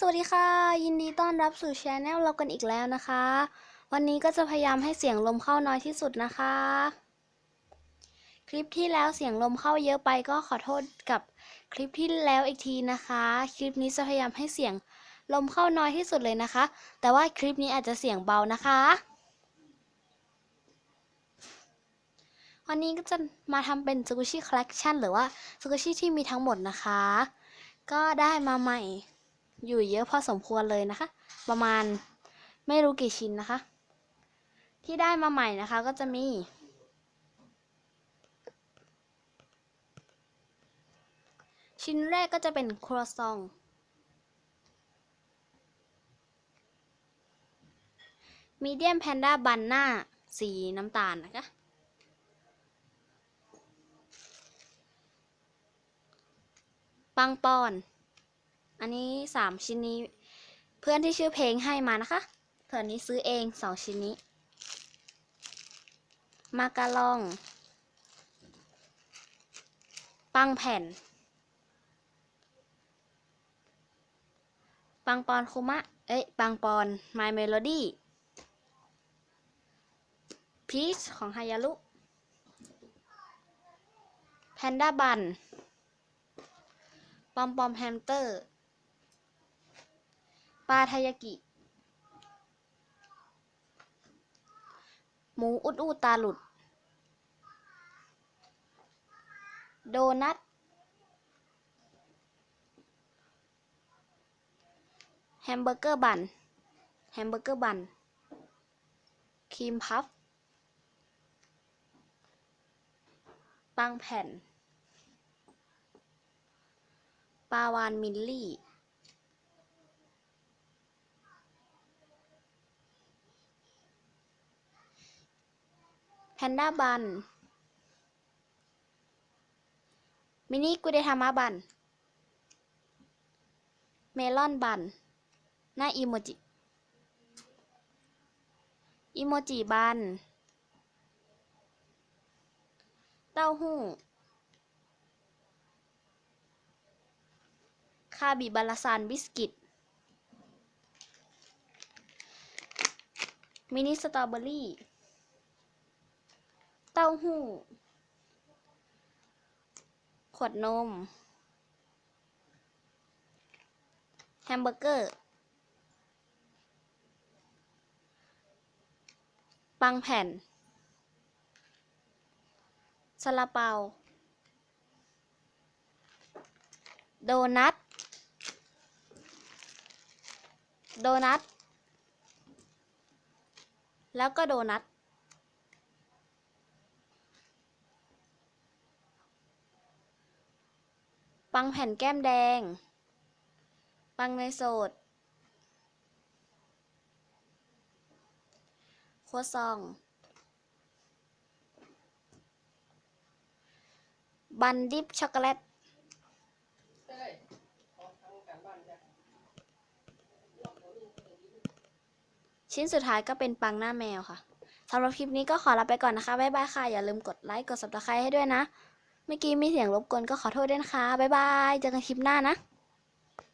สวัสดีค่ะ ยินดีต้อนรับสู่ช anel เรากันอีกแล้วนะคะ วันนี้ก็จะพยายามให้เสียงลมเข้าน้อยที่สุดนะคะ คลิปที่แล้วเสียงลมเข้าเยอะไปก็ขอโทษกับคลิปที่แล้วอีกทีนะคะ คลิปนี้จะพยายามให้เสียงลมเข้าน้อยที่สุดเลยนะคะ แต่ว่าคลิปนี้อาจจะเสียงเบานะคะ วันนี้ก็จะมาทำเป็นสกุชิคอลเลกชันหรือว่าสกุชิที่มีทั้งหมดนะคะ ก็ได้มาใหม่ อยู่เยอะพอสมควรเลยนะคะ ประมาณไม่รู้กี่ชิ้นนะคะ ที่ได้มาใหม่นะคะก็จะมี ชิ้นแรกก็จะเป็นครัวซองมีเดียมแพนด้าบันหน้าสีน้ำตาลนะคะ ปังปอน อันนี้สามชิ้นนี้ เพื่อนที่ชื่อเพลงให้มานะคะส่วนนี้ซื้อเองสองชิ้นนี้ มาการอง ปังแผ่น ปังปอนคุมะ เอ้ย ปังปอน My Melody พีชของฮายารุแพนด้าบัน ปอมปอมแฮมสเตอร์ ปลาทายากิ หมูอุดอูตาหลุด โดนัท แฮมเบอร์เกอร์บัน แฮมเบอร์เกอร์บัน ครีมพัฟ ปังแผ่นปลาวานมิลลี่ แพนด้าบัน มินิกุเดทามะบัน เมลอนบัน หน้าอีโมจิ อีโมจิบัน เต้าหู้ คาบิบาลาซานบิสกิต มินิสตรอเบอรี่ เต้าหู้ ขวดนม แฮมเบอร์เกอร์ ปังแผ่นซาลาเปา โดนัท โดนัท แล้วก็โดนัท ปังแผ่นแก้มแดง ปังในโสด โครัวซอง บันดิบช็อกโกแลตชิ้นสุดท้ายก็เป็นปังหน้าแมวค่ะ สำหรับคลิปนี้ก็ขอลาไปก่อนนะคะ บ๊ายบายค่ะ อย่าลืมกดไลค์ กด subscribe ให้ด้วยนะ เมื่อกี้มีเสียงรบกวนก็ขอโทษด้วยนะคะ บ๊ายบาย เจอกันคลิปหน้านะ